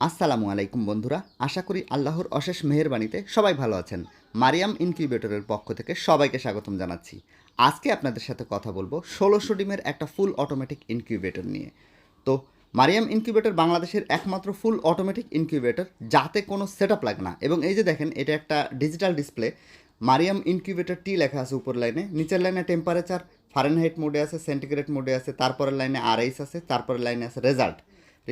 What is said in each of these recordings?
আসসালামু আলাইকুম বন্ধুরা, আশা করি আল্লাহর অশেষ মেহেরবানিতে সবাই ভালো আছেন। মারিয়াম ইনকিউবেটরের পক্ষ থেকে সবাইকে স্বাগতম জানাচ্ছি। আজকে আপনাদের সাথে কথা বলব ষোলোশো ডিমের একটা ফুল অটোমেটিক ইনকিউবেটর নিয়ে। তো, মারিয়াম ইনকিউবেটর বাংলাদেশের একমাত্র ফুল অটোমেটিক ইনকিউবেটর, যাতে কোনো সেট আপ লাগে না। এবং এই যে দেখেন, এটা একটা ডিজিটাল ডিসপ্লে। মারিয়াম ইনকিউবেটর টি লেখা আছে উপর লাইনে, নিচের লাইনে টেম্পারেচার, ফারেনহাইট মোডে আছে, সেন্টিগ্রেড মোডে আছে, তারপরের লাইনে আরআইস আছে, তারপরের লাইনে আছে রেজাল্ট।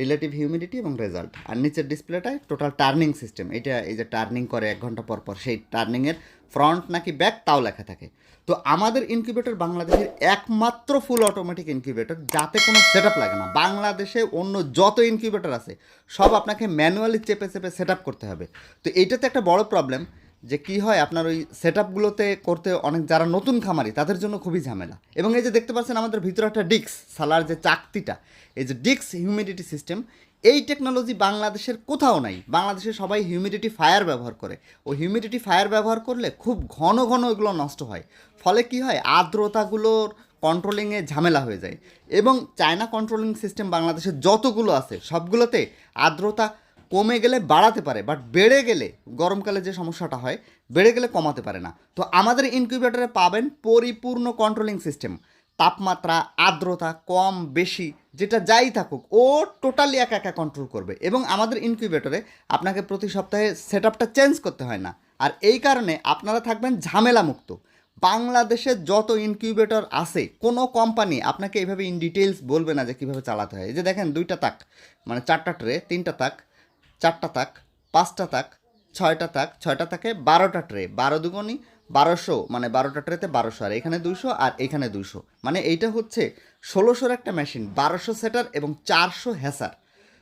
রিলেটিভ হিউমিডিটি এবং রেজাল্ট আর নিচের ডিসপ্লেটায় টোটাল টার্নিং সিস্টেম এটা এই যে টার্নিং করে এক ঘণ্টা পর পর, সেই টার্নিংয়ের ফ্রন্ট নাকি ব্যাক তাও লেখা থাকে। তো আমাদের ইনকিউবেটর বাংলাদেশের একমাত্র ফুল অটোমেটিক ইনকিউবেটর যাতে কোনো সেট লাগে না। বাংলাদেশে অন্য যত ইনকিউবেটর আছে, সব আপনাকে ম্যানুয়ালি চেপে চেপে সেট করতে হবে। তো এইটাতে একটা বড় প্রবলেম যে কি হয়, আপনার ওই সেট আপগুলোতে করতে অনেক যারা নতুন খামারি, তাদের জন্য খুবই ঝামেলা। এবং এই যে দেখতে পাচ্ছেন আমাদের ভিতরে একটা ডিক্স সালার যে চাকতিটা, এই যে ডিক্স হিউমিডিটি সিস্টেম, এই টেকনোলজি বাংলাদেশের কোথাও নাই। বাংলাদেশে সবাই হিউমিডিটি ফায়ার ব্যবহার করে। ও হিউমিডিটি ফায়ার ব্যবহার করলে খুব ঘন ঘন এগুলো নষ্ট হয়। ফলে কি হয়, আর্দ্রতাগুলোর কন্ট্রোলিংয়ে ঝামেলা হয়ে যায়। এবং চায়না কন্ট্রোলিং সিস্টেম বাংলাদেশের যতগুলো আছে, সবগুলোতে আর্দ্রতা কমে গেলে বাড়াতে পারে বাট বেড়ে গেলে, গরমকালে যে সমস্যাটা হয়, বেড়ে গেলে কমাতে পারে না। তো আমাদের ইনকিউবেটরে পাবেন পরিপূর্ণ কন্ট্রোলিং সিস্টেম তাপমাত্রা, আর্দ্রতা কম, বেশি, যেটা যাই থাকুক, ও টোটালি একা একা কন্ট্রোল করবে। এবং আমাদের ইনকিউবেটরে আপনাকে প্রতি সপ্তাহে সেট আপটা চেঞ্জ করতে হয় না। আর এই কারণে আপনারা থাকবেন ঝামেলা মুক্ত বাংলাদেশে যত ইনকিউবেটর আছে, কোনো কোম্পানি আপনাকে এইভাবে ইন ডিটেলস বলবে না যে কীভাবে চালাতে হয়। এই যে দেখেন দুইটা তাক মানে চারটা ট্রে তিনটা তাক চারটা তাক, পাঁচটা তাক, ছয়টা তাক, ছয়টা তাকে বারোটা ট্রে, বারো দুগুণই বারোশো মানে বারোটা ট্রেতে বারোশো, আর এখানে দুশো আর এখানে দুশো মানে এইটা হচ্ছে ষোলোশোর একটা মেশিন, বারোশো সেটার এবং চারশো হ্যাসার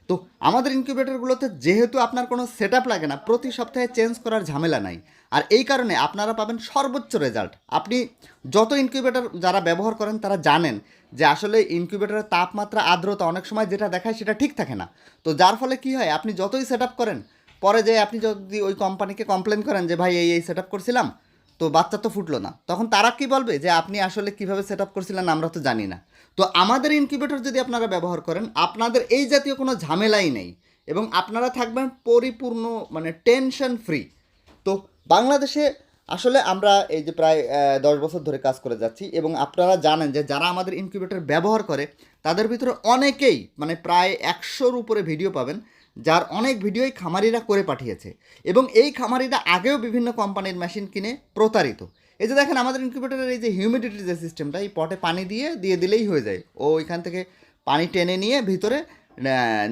তো আমাদের ইনকিউবেটরগুলোতে যেহেতু আপনার কোনো সেট লাগে না, প্রতি সপ্তাহে চেঞ্জ করার ঝামেলা নাই। আর এই কারণে আপনারা পাবেন সর্বোচ্চ রেজাল্ট আপনি যত ইনকিউবেটর যারা ব্যবহার করেন, তারা জানেন যে আসলে ইনকিউবেটরের তাপমাত্রা, আর্দ্রতা অনেক সময় যেটা দেখায় সেটা ঠিক থাকে না। তো যার ফলে কি হয়, আপনি যতই সেট করেন, পরে যে আপনি যদি ওই কোম্পানিকে কমপ্লেন করেন যে, ভাই, এই এই সেট করছিলাম। তো বাচ্চা তো ফুটলো না। তখন তারা কি বলবে যে, আপনি আসলে কীভাবে সেট আপ করছিলেন আমরা তো জানি না। তো আমাদের ইনকিউবেটর যদি আপনারা ব্যবহার করেন, আপনাদের এই জাতীয় কোনো ঝামেলাই নেই এবং আপনারা থাকবেন পরিপূর্ণ মানে টেনশন ফ্রি তো বাংলাদেশে আসলে আমরা এই যে প্রায় দশ বছর ধরে কাজ করে যাচ্ছি এবং আপনারা জানেন যে, যারা আমাদের ইনকিউবেটর ব্যবহার করে, তাদের ভিতরে অনেকেই মানে প্রায় একশোর উপরে ভিডিও পাবেন। যার অনেক ভিডিওই খামারিরা করে পাঠিয়েছে এবং এই খামারিরা আগেও বিভিন্ন কোম্পানির মেশিন কিনে প্রতারিত। এই যে দেখেন, আমাদের ইনকিউবেটরের এই যে হিউমিডিটির যে সিস্টেমটা এই পটে পানি দিয়ে দিয়ে দিলেই হয়ে যায়। ও ওইখান থেকে পানি টেনে নিয়ে ভিতরে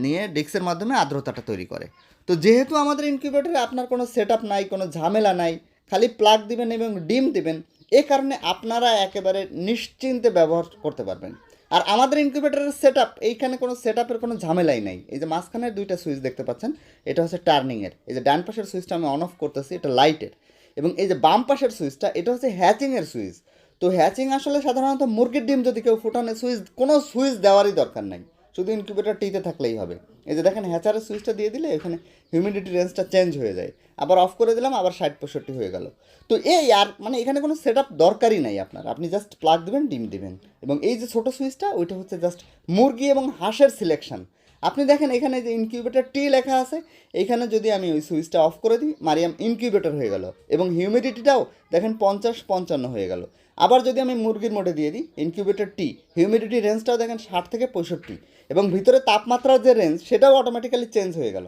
নিয়ে ডিক্সের মাধ্যমে আর্দ্রতাটা তৈরি করে। তো যেহেতু আমাদের ইনকিউবেটরে আপনার কোনো সেট নাই, কোনো ঝামেলা নাই, খালি প্লাগ দিবেন এবং ডিম দিবেন, এ কারণে আপনারা একেবারে নিশ্চিন্তে ব্যবহার করতে পারবেন। আর আমাদের ইনকিউবেটারের সেট এইখানে কোনো সেট আপের কোনো ঝামেলাই নাই। এই যে মাঝখানের দুইটা সুইচ দেখতে পাচ্ছেন, এটা হচ্ছে টার্নিংয়ের এই যে ডান পাশের সুইচটা আমি অন অফ করতেছি, এটা লাইটের এবং এই যে বাম পাশের সুইচটা এটা হচ্ছে হ্যাচিংয়ের সুইচ তো হ্যাচিং আসলে সাধারণত মুরগির ডিম যদি কেউ ফুটানো সুইচ কোনো সুইচ দেওয়ারই দরকার নাই। শুধু ইনকিউবেটর টিতে থাকলেই হবে। এই যে দেখেন হ্যাচারের সুইচটা দিয়ে দিলে এখানে হিউমিডিটি রেঞ্জটা চেঞ্জ হয়ে যায়। আবার অফ করে দিলাম, আবার ষাট পঁয়ষট্টি হয়ে গেল। তো এই আর মানে এখানে কোনো সেট আপ দরকারই নাই আপনার। আপনি জাস্ট প্লাগ দেবেন, ডিম দেবেন। এবং এই যে ছোটো সুইচটা ওইটা হচ্ছে জাস্ট মুরগি এবং হাঁসের সিলেকশন আপনি দেখেন, এখানে যে ইনকিউবেটার টি লেখা আছে এইখানে যদি আমি ওই সুইচটা অফ করে দিই, মারিয়াম ইনকিউবেটর হয়ে গেল। এবং হিউমিডিটিটাও দেখেন পঞ্চাশ পঞ্চান্ন হয়ে গেল। আবার যদি আমি মুরগির মোডে দিয়ে দিই ইনকিউবেটর টি হিউমিডিটি রেঞ্জটাও দেখেন ষাট থেকে পঁয়ষট্টি, এবং ভিতরে তাপমাত্রার যে রেঞ্জ সেটাও অটোমেটিক্যালি চেঞ্জ হয়ে গেল।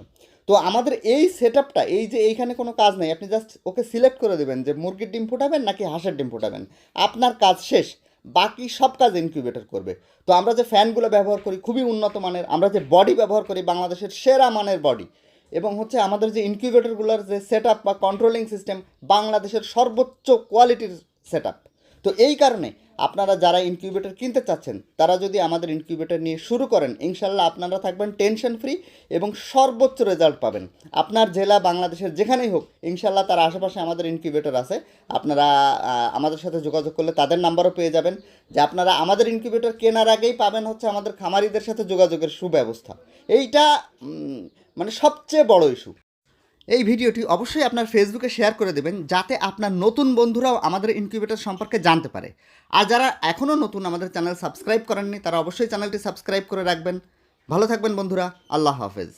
তো আমাদের এই সেট এই যে এইখানে কোনো কাজ নেই, আপনি জাস্ট ওকে সিলেক্ট করে দেবেন যে মুরগির ডিম ফোটাবেন নাকি হাঁসের ডিম ফোটাবেন। আপনার কাজ শেষ, বাকি সব কাজ ইনকিউবেটর করবে। তো আমরা যে ফ্যানগুলো ব্যবহার করি, খুবই উন্নত মানের, আমরা যে বডি ব্যবহার করি, বাংলাদেশের সেরা মানের বডি এবং হচ্ছে আমাদের যে ইনকিউবেটরগুলোর যে সেট বা কন্ট্রোলিং সিস্টেম বাংলাদেশের সর্বোচ্চ কোয়ালিটির সেট তো এই কারণে আপনারা যারা ইনকিউবেটর কিনতে চাচ্ছেন, তারা যদি আমাদের ইনকিউবেটর নিয়ে শুরু করেন, ইনশাল্লাহ আপনারা থাকবেন টেনশন ফ্রি এবং সর্বোচ্চ রেজাল্ট পাবেন। আপনার জেলা, বাংলাদেশের যেখানেই হোক, ইনশাল্লাহ তার আশেপাশে আমাদের ইনকিউবেটর আছে। আপনারা আমাদের সাথে যোগাযোগ করলে তাদের নাম্বারও পেয়ে যাবেন। যে আপনারা আমাদের ইনকিউবেটর কেনার আগেই পাবেন হচ্ছে আমাদের খামারিদের সাথে যোগাযোগের সুব্যবস্থা। এইটা মানে সবচেয়ে বড় ইস্যু এই ভিডিওটি অবশ্যই আপনার ফেসবুকে শেয়ার করে দেবেন, যাতে আপনার নতুন বন্ধুরাও আমাদের ইনকিউবেটর সম্পর্কে জানতে পারে। আর যারা এখনও নতুন আমাদের চ্যানেল সাবস্ক্রাইব করেননি, তারা অবশ্যই চ্যানেলটি সাবস্ক্রাইব করে রাখবেন। ভালো থাকবেন বন্ধুরা, আল্লাহ হাফেজ।